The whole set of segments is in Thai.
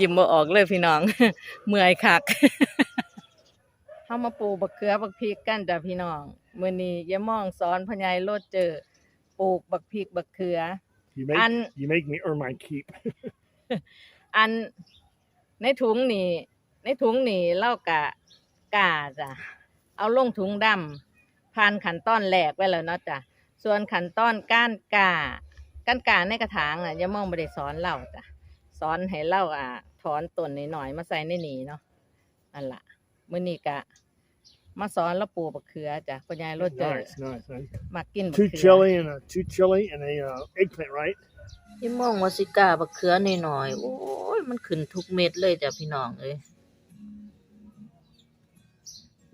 ยิ้มบ่ออกเลยพี่น้อง เมื่อยคักเฮามาปลูกบักเขือบักพริกกันจ้ะพี่น้องมื้อนี้ยายม่องสอนพ่อใหญ่โลดเจอปลูกบักพริกบักเขือ You make And- you make me earn my keep. อันในถุงนี่ ในถุงนี่เล่ากะกาจ้ะเอาลงถุงดำผ่านขั้นตอนแรกไว้แล้วเนาะจ้ะส่วนขั้นตอนก้านกาก้านกาในกระถางอะอย่ามองไม่ได้สอนเล่าจ้ะ สอนให้เล่าอะถอนต้นนิดหน่อยๆมาใส่ในนี่เนาะนั่นล่ะมื้อนี้กะ มาสอนแล้วปลูกบักเขือจ้ะคุณยายรถเจอ Nice, nice, nice. มากินบัก Two เขือ chili and a two chili and a uh, eggplant, right? พี่มองว่าสิกล้าบักเขือหน่อยๆโอ้ย มันขึ้นทุกเม็ดเลยจ้ะพี่น้องเอ้ย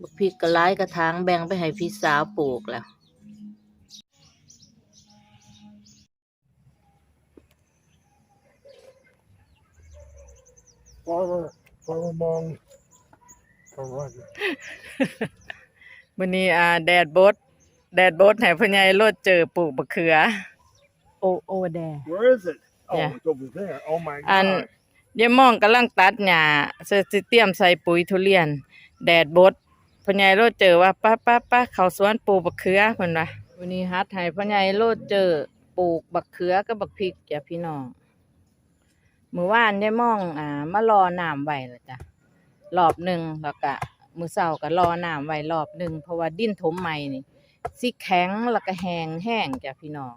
บักพริกกระไลายกระถางแบ่งไปให้พี่สาวปลูกแล้ว farmer mong, for Roger. มื้อนี้อ่าแดดบดแดดบดให้พ่อใหญ่รถเจอปลูกบักเขือ โอโอแด Where is it? Oh, Yeah. it's over there. Oh my And god. ยายม่องกำลังตัดหญ้าเสสิเตรียมใส่ปุ๋ยทุเรียน แดดบดพ่อใหญ่โลดเจอว่าป้าป้าป้าเขาสวนปลูกบักเขือเพิ่นว่าวันนี้ฮัดให้พ่อใหญ่โลดเจอปลูกบักเขือกับบักพริกจ้ะพี่น้องมื้อวานยายม่องอ่ามารอน้ำไว้แล้วจ้ะ รอบหนึงแล้วก็มื้อเช้าก็รอน้ำไว้รอบหนึงเพราะว่าดินถมใหม่นี่สิแข็งแล้วก็แห้งแห้งจ้ะพี่น้อง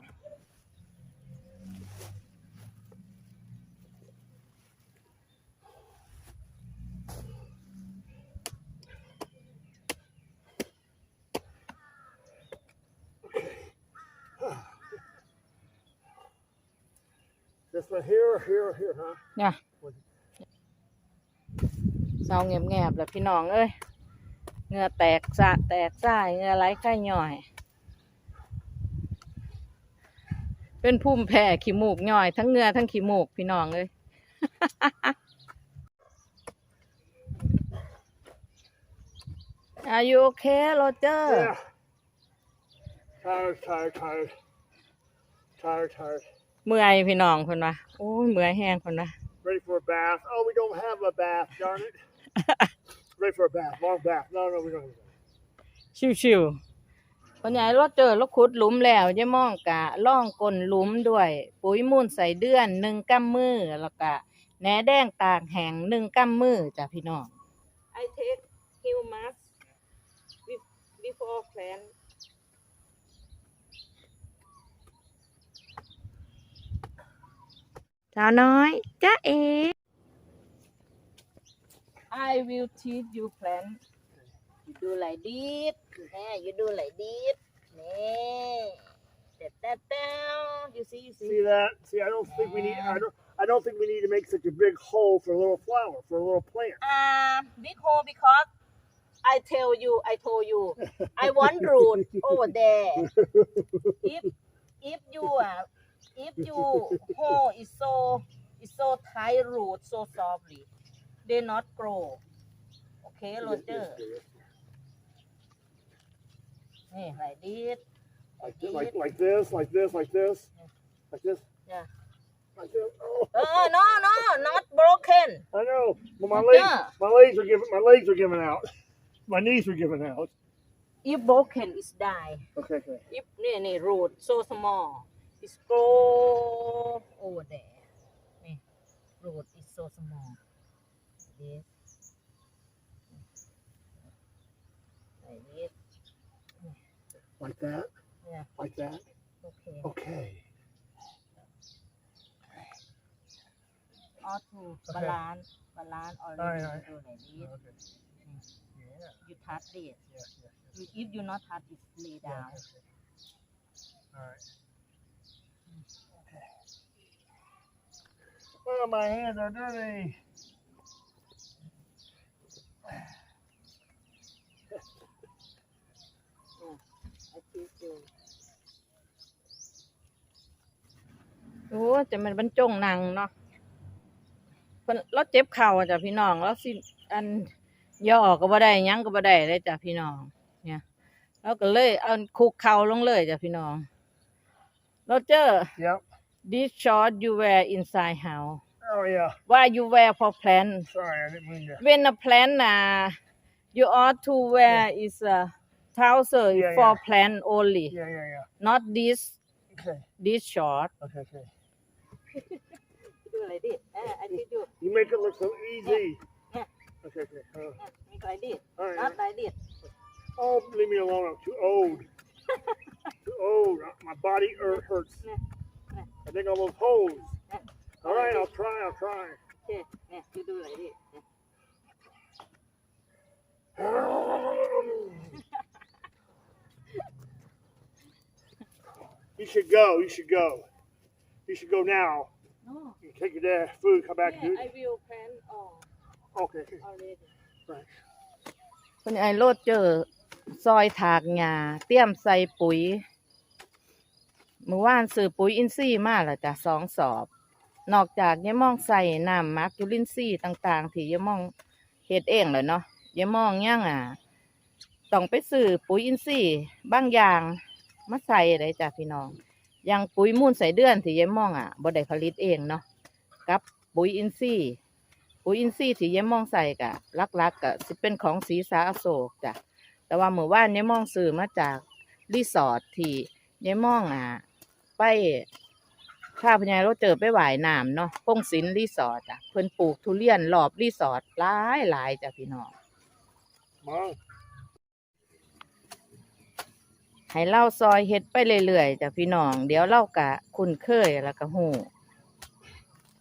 This one here, here, here, huh? เนี่ยเศร้าเงียบๆแล้วพี่น้องเอ้ยเหงื่อแตกสะแตกซ่ายเหงื่อไหลไข้ย่อย เป็นภูมิแพ้ขี้มูกย่อยทั้งเหงื่อทั้งขี้มูกพี่น้องเอ้ย Are you okay Roger Yeah. Tired, tired, tired. Tired, tired. เมื่อยพี่น้องคนว่าโอ้ยเมื่อยแห้งคนว่า Ready for a bath. Oh, we don't have a bath, darn it. Ready for a bath. Long bath. No, no, we don't have a bath. ชิวๆคนใหญ่รถเจอรถขุดหลุมแล้วยายมองกะล่องก้นหลุมด้วย ปุ๋ยมูลใส่เดือนหนึ่งกำมือแล้วก็แหนแดงตากแห้งหนึ่งกำมือจ้ะพี่น้อง I take humus before plant สาวน้อยจ้าเอ I will teach you plant you do like this แน่ you do like this นี่เด็ดแต้ว you see you see See that? See, I don't think we need. I don't. I don't think we need to make such a big hole for a little flower, for a little plant. uh, big hole because I tell you I told you I want root over there if if you uh, if you hole is so is so tight root so softly they not grow okay Roger นี่ like this Like, thi- like, like this, like this, like this, like this. Yeah. Like this. Oh, Oh no no not broken I know. But my Yeah. legs, my legs are giving, my legs are giving out. My knees are giving out. if broken is die Okay, okay. if นี่นี่ root so small is grow over there นี่ root is so small this like this Like that. Yeah. Like that. okay Okay. all to Okay. balance balance or Alright, alright. do like this Okay. Yeah. you touch it Yeah. Yeah. if you not touch it lay yeah. down okay. All right. Okay. Oh, my hands are dirty. I teach you โอ้จะมันบรรจงหนังเนาะเพิ่นเราเจ็บเข่าอะจ้ะพี่น้องแล้วสิอันย่อก็บ่ได้หยังก็บ่ได้เลยจ้ะพี่น้อง เนี่ยเราก็เลยเอาคุกเข่าลงเลยจ้ะพี่น้องโรเจอร์ Yep. this short you wear inside house Oh yeah. why you wear for plant Sorry, I didn't mean to. when a plant uh, you ought to wear is a trouser Yeah, for yeah. plant only Yeah, yeah, yeah. not this Okay, this short okay, okay. ดูอะไรดิเอออันนี้ดู You make it look so easy. Yeah. Okay, okay. Uh, มีอะไรดิ all right. น็อตอะไรดิ Oh, leave me alone. I'm too old. too old. Uh, My body hurt- hurts. I think all those holes. All right, I'll try. I'll try. โอเคเนี่ยดูดูอะไรดิเ You should go. You should go. You should go now. โอ้ You take your dad food. Come back. yeah I dude. will plan all Okay. already Right. คุณไอโรดเจอ ซอยถากหญ้าเตรียมใส่ปุ๋ยเมื่อวานซื้อปุ๋ยอินทรีย์มาแล้วจ้ะสองสอบ นอกจากยายมองใส่น้ำหมักจุลินทรีย์ต่าง ๆ ที่ยายมองเฮ็ดเองแล้วเนาะยายมองยังอะต้องไปซื้อปุ๋ยอินทรีย์บางอย่าง มาใส่เลยจ้ะพี่น้องอย่างปุ๋ยมูลใส่เดือนที่ยายมองอะบ่ได้ผลิตเองเนาะกับปุ๋ยอินทรีย์ปุ๋ยอินทรีย์ที่ยายมองใส่กะลักๆกะสิเป็นของสีสาอโศกจ้ะแต่ว่าเมื่อวานยายมองซื้อมาจากรีสอร์ทที่ยายมองอะไปข้าพญายรถเจอไปหวายน้ำเนาะพงศิลรีสอร์ทจ้ะเพิ่นปลูกทุเรียนรอบรีสอร์ทหลายหลายจ้ะพี่น้อง Mom. ให้เล่าซอยเฮ็ดไปเรื่อยๆจ้ะพี่น้อง เดี๋ยวเล่ากะคุ้นเคยแล้วก็หู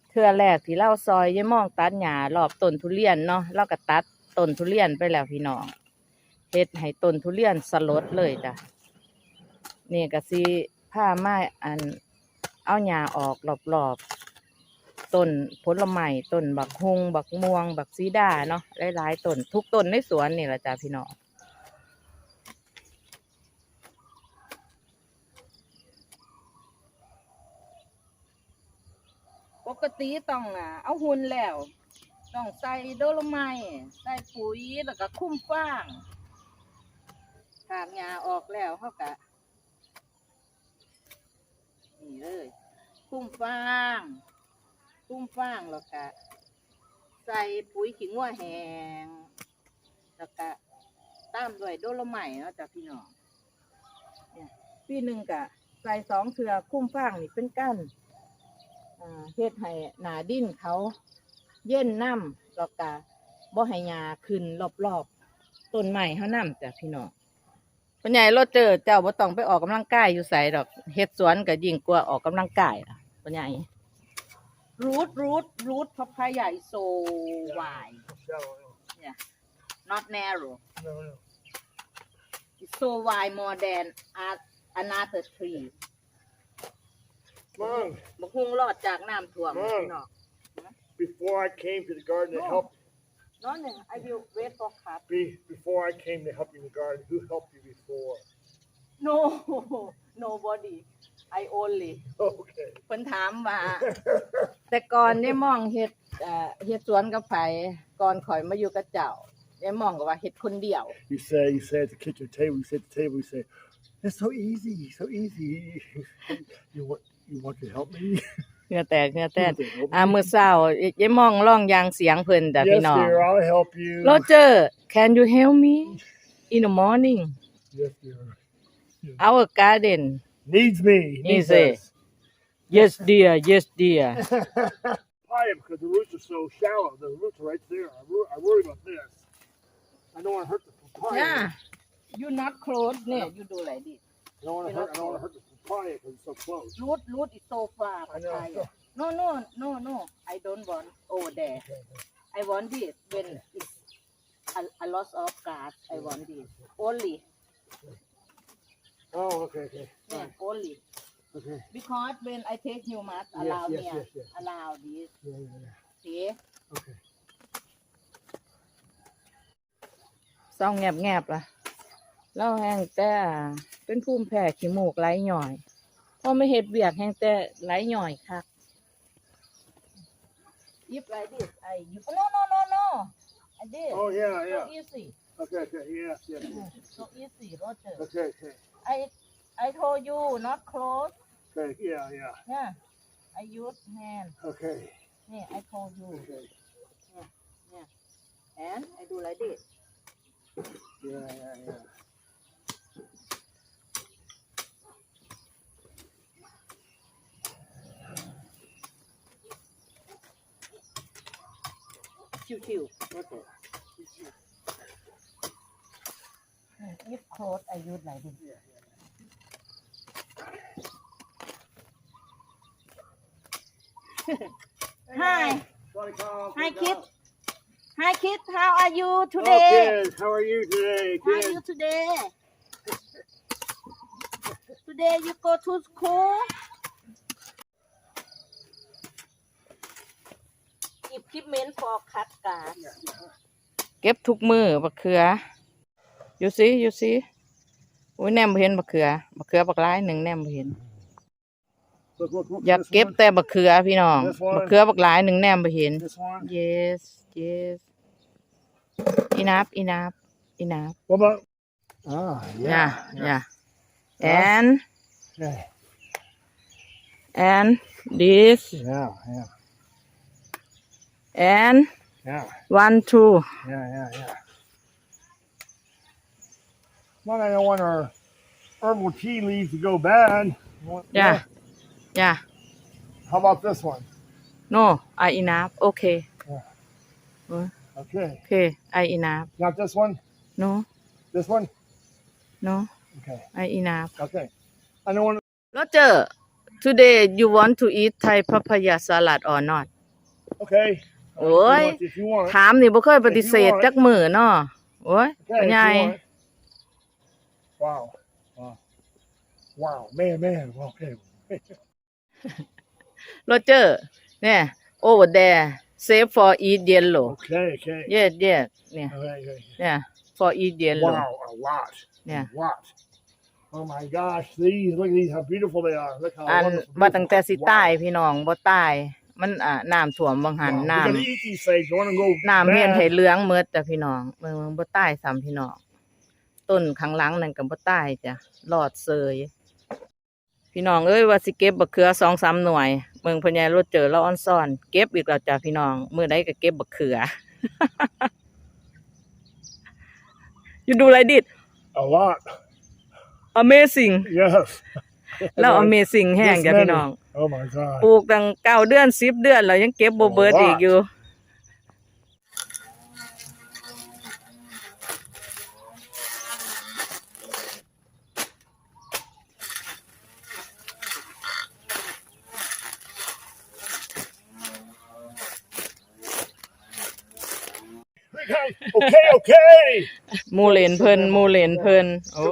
เทื่อแรกที่เล่าซอยยายมองตัดหญ้ารอบต้นทุเรียนเนาะเราก็ตัดต้นทุเรียนไปแล้วพี่น้องเฮ็ดให้ต้นทุเรียนสลดเลยจ้ะนี่ก็สิผ้าไม้อันเอาหญ้าออกรอบๆต้นผลไม้ต้นบักฮุงบักม่วง บักซีดาเนาะหลายๆต้นทุกต้นในสวนนี่แหละจ้ะพี่น้อง กติต้องอะเอาหุ่นแล้ว ต้องใส่โดโลไมต์ใส่ปุ๋ยแล้วก็คุ้มฟางถากหญ้าออกแล้วเขากะนี่เลยคุ้มฟางคุ้มฟางแล้วก็ใส่ปุ๋ยขิงวัวแหงแล้วก็ตามด้วยโดโลไมต์เนาะจ้ะพี่น้องเนี่ยปีหนึ่งกะใส่สองเถื่อคุ้มฟางนี่เป็นกั้น อ่าเฮ็ดให้หนาดินเขา เย็นน้ำแล้วก็บ่ให้หญ้าขึ้นรอบๆต้นไม้เฮานํจ้ะพี่น้องปัญญารถเจอเจ้าบ่ต้องไปออกกำลังกายอยู่ไสดอกเฮ็ดสวนก็ยิ่งกว่าออกกำลังกายล่ะปัญญารูทรูทรูทพับพายา is so wide Shallow. not narrow No, no. it's so wide more than a- another tree Mom, บักฮุงรอดจากน้ำท่วมอืมพี่น้อง before I came to the garden to No. help, น้องหนึ่ง I will wait for cut be, before I came to help you in the garden, who helped you before? no nobody I only Okay. เพิ่นถามว่า แต่ก่อนได้มองเฮ็ดเอ่อเฮ็ดสวนกับไผก่อนข่อยมาอยู่กับเจ้าได้มองก็ว่าเฮ็ดคนเดียว You say, you say at the kitchen table, you say at the table, you say, it's so easy, so easy. you want, you want to help me? เหงื่อแตกเหงื่อแต You ก want to help อ่า me? มื้อเช้ายายมองร้องยางเสียงเพิ่นจ้ะพี่ Yes, น้อง dear, I'll help you. Roger can you help me in the morning Yes, dear. our garden Needs me. Needs Easy. us. yes dear yes dear Papaya because the roots are so shallow. The roots are right there. I, wor- I worry about this. I don't want to hurt the papaya. yeah you not close เนี่ย you do like this I don't want to hurt. I don't want to hurt the papaya because it's so close. root root is so far I know. papaya. no no no no I don't want over there I want this when it's a, a lot of gas I want this only Oh, okay, okay, yeah only okay. because when I take you must Yes, allow yes, me yes, yes. allow this Yeah, yeah, yeah. see Okay. เศร้าแงบแงบๆล่ะเราแห้งแต่เป็นภูมิแพ้ขี้มูกไหลหน่อยพอไม่เห็ดเบียกแห้งแต่ไหลหน่อยคักยิบไรดิไอยิบ no no no no I did Oh yeah, so yeah. easy Okay, okay. Yes, yes. so easy Roger Okay, okay. I I told you not close Okay. Yeah, yeah. yeah I use hand Okay. นี่ I told you เนี่ยเนี่ย and I do like this Yeah, yeah, yeah. ชิว Okay. ๆ if close I use like this Hi Sorry, Carl. Hi Good kid job. Hi kid how are you Oh, today kids, how are you today, How are kids? you today Today you go to school Equipment for cut grass เก็บทุกมือบักเขือ อยู่สิอยู่สิอุ้ยแนมบ่เห็นบักเขือบักเขือบักหลายหนึ่งแนมบ่เห็น Look, look, look. อยาก this เก็บ one, แต่บักเขือพี่น้อง This one บักเขือบักหลายหนึ่งแนมบ่เห็น This one. yes yes enough enough enough What about? Ah, yeah yeah and Okay. and this Yeah, yeah, and yeah, one two yeah, yeah, yeah. Well, I don't want our herbal tea leaves to go bad. Want- yeah yeah How about this one? no I enough okay Okay. okay I enough Not this one. no This one. no Okay. I enough Okay. I don't want. Roger today you want to eat Thai papaya salad or not Okay. Oi. If you want. ถามนี่บ่เคยปฏิเสธจักมือเนาะโอ้ย Okay. พ่อ if ใหญ่ you want. Wow. Wow. Wow. Man, man. Okay. โรเจอร์เนี่ย over there save for eat yellow Okay. Okay. yes yes เนี่ย Okay. okay. เนี่ย for eat yellow Wow. A lot. Yeah. A lot. Oh my gosh. These. Look at these. How beautiful they are. Look how อัน wonderful. ว่าตั้งแต่สิ Wow. ตายพี่น้องบ่ตาย มันอ่าน้ำท่วมบางหัน Wow. น้ We're gonna eat these things. You want to go? ำน้ำเฮ็ด bad? ให้เหลืองหมดจ้ะพี่น้องเมืองบ่ตายซ้ำพี่น้องต้นข้างหลังนั่นก็บ่ตายจ้ะรอดเสยพี่น้องเอ้ยว่าสิเก็บบักเขือ2-3หน่วย เมืองพญารถเจอแล้วออนซ่อน เก็บอีกแล้วจ้ะพี่น้องมื้อใดก็เก็บบักเขือ you do like this A lot. amazing Yes. แล้ว amazing แห้งจ้ะพี่น้อง Oh my god. ปลูกตั้งเก้าเดือนสิบเดือนแล้วยังเก็บบ่เบิดอีกอยู่ Okay. Okay. Okay. หมูเลนเพิ่นหมูเลนเพิ่นโอ้